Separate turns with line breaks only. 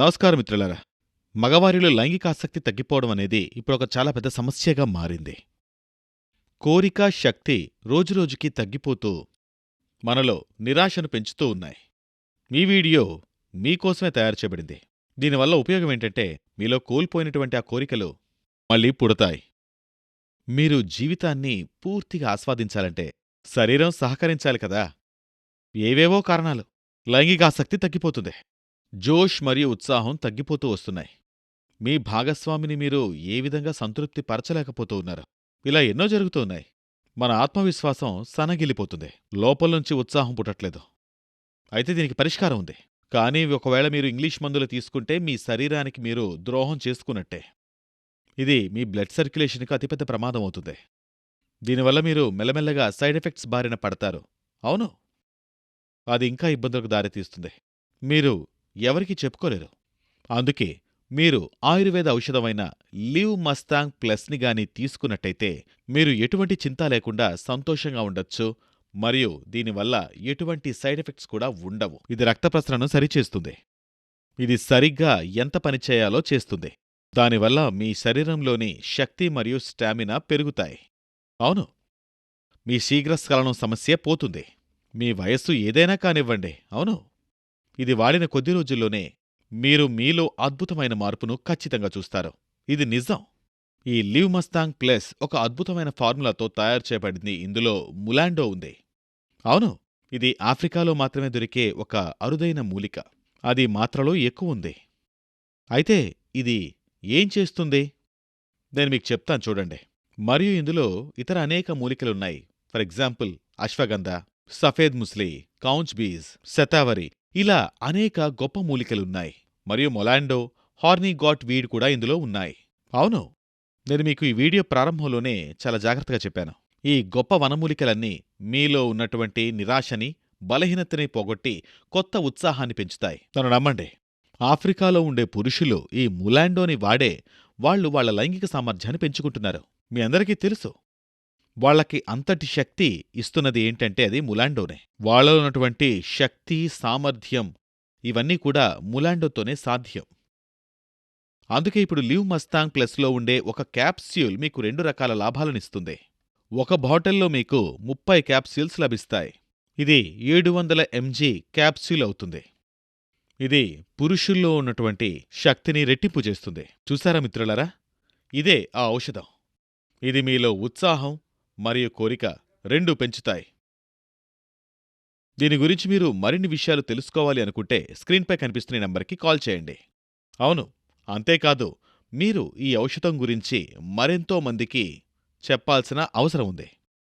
నమస్కారం మిత్రులారా. మగవారిలో లైంగికాసక్తి తగ్గిపోవడం అనేది ఇప్పుడు ఒక చాలా పెద్ద సమస్యగా మారింది. కోరిక శక్తి రోజురోజుకి తగ్గిపోతూ మనలో నిరాశను పెంచుతూ ఉన్నాయి. ఈ వీడియో మీకోసమే తయారు చేయబడింది. దీనివల్ల ఉపయోగం ఏంటంటే మీలో కోల్పోయినటువంటి ఆ కోరికలు మళ్ళీ పుడతాయి. మీరు జీవితాన్ని పూర్తిగా ఆస్వాదించాలంటే శరీరం సహకరించాలి కదా. ఏవేవో కారణాలు. లైంగికాసక్తి తగ్గిపోతుంది. జోష్ మరియు ఉత్సాహం తగ్గిపోతూ వస్తున్నాయి. మీ భాగస్వామిని మీరు ఏ విధంగా సంతృప్తి పరచలేకపోతూ ఉన్నారు. ఇలా ఎన్నో జరుగుతూ ఉన్నాయి. మన ఆత్మవిశ్వాసం సనగిలిపోతుంది లోపల నుంచి ఉత్సాహం పుట్టట్లేదు. అయితే దీనికి పరిష్కారం ఉంది. కానీ ఒకవేళ మీరు ఇంగ్లీష్ మందులు తీసుకుంటే మీ శరీరానికి మీరు ద్రోహం చేసుకున్నట్టే. ఇది మీ బ్లడ్ సర్క్యులేషన్కి అతిపెద్ద ప్రమాదం అవుతుంది. దీనివల్ల మీరు మెల్లమెల్లగా సైడ్ ఎఫెక్ట్స్ బారిన పడతారు. అవును. అది ఇంకా ఇబ్బందులకు దారితీస్తుంది. మీరు ఎవరికీ చెప్పుకోలేరు. అందుకే మీరు ఆయుర్వేద ఔషధమైన లివ్ మస్తాంగ్ ప్లస్ని గాని తీసుకున్నట్టయితే మీరు ఎటువంటి చింత లేకుండా సంతోషంగా ఉండొచ్చు. మరియు దీనివల్ల ఎటువంటి సైడ్ ఎఫెక్ట్స్ కూడా ఉండవు. ఇది రక్త ప్రసరణను సరిచేస్తుంది. ఇది సరిగ్గా ఎంత పనిచేయాలో చేస్తుంది. దానివల్ల మీ శరీరంలోని శక్తి మరియు స్టామినా పెరుగుతాయి. అవును. మీ శీఘ్రస్ఖలనం సమస్య పోతుంది. మీ వయస్సు ఏదైనా కానివ్వండి. అవును. ఇది వాడిన కొద్ది రోజుల్లోనే మీరు మీలో అద్భుతమైన మార్పును ఖచ్చితంగా చూస్తారు. ఇది నిజం. ఈ లివ్ మస్తాంగ్ ప్లస్ ఒక అద్భుతమైన ఫార్ములాతో తయారు చేయబడింది. ఇందులో ములాండో ఉంది. అవును ఇది ఆఫ్రికాలో మాత్రమే దొరికే ఒక అరుదైన మూలిక. అది మాత్రలో ఎక్కువ ఉంది. అయితే ఇది ఏం చేస్తుంది? నేను మీకు చెప్తాను చూడండి. మరియు ఇందులో ఇతర అనేక మూలికలున్నాయి ఫర్ ఎగ్జాంపుల్ అశ్వగంధ సఫేద్ ముస్లి కౌంచ్ బీజ్ శతావరి ఇలా అనేక గొప్ప మూలికలున్నాయి. మరియు మొలాండో హార్నీ గాట్ వీడ్ కూడా ఇందులో ఉన్నాయి. అవును నేను మీకు ఈ వీడియో ప్రారంభంలోనే చాలా జాగ్రత్తగా చెప్పాను. ఈ గొప్ప వనమూలికలన్నీ మీలో ఉన్నటువంటి నిరాశని బలహీనతని పోగొట్టి కొత్త ఉత్సాహాన్ని పెంచుతాయి. తను నమ్మండి. ఆఫ్రికాలో ఉండే పురుషులు ఈ ములాండోని వాడే వాళ్ళు వాళ్ళ లైంగిక సామర్థ్యాన్ని పెంచుకుంటున్నారు. మీ అందరికీ తెలుసు. వాళ్ళకి అంతటి శక్తి ఇస్తున్నది ఏంటంటే అది ములాండోనే. వాళ్ళలో ఉన్నటువంటి శక్తి సామర్థ్యం ఇవన్నీ కూడా ములాండోతోనే సాధ్యం. అందుకే ఇప్పుడు లివ్ మస్తాంగ్ ప్లస్లో ఉండే ఒక క్యాప్స్యూల్ మీకు రెండు రకాల లాభాలనిస్తుంది ఒక బాటిల్లో మీకు ముప్పై క్యాప్స్యూల్స్ లభిస్తాయి. ఇది ఏడు వందల ఎంజీ క్యాప్స్యూల్ అవుతుంది. ఇది పురుషుల్లో ఉన్నటువంటి శక్తిని రెట్టింపు చేస్తుంది. చూసారా మిత్రులారా? ఇదే ఆ ఔషధం. ఇది మీలో ఉత్సాహం మరియు కోరిక రెండూ పెంచుతాయి. దీని గురించి మీరు మరిన్ని విషయాలు తెలుసుకోవాలి అనుకుంటే స్క్రీన్పై కనిపిస్తున్న ఈ నంబర్కి కాల్ చేయండి. అవును అంతేకాదు మీరు ఈ ఔషధం గురించి మరెంతో మందికి చెప్పాల్సిన అవసరం ఉంది.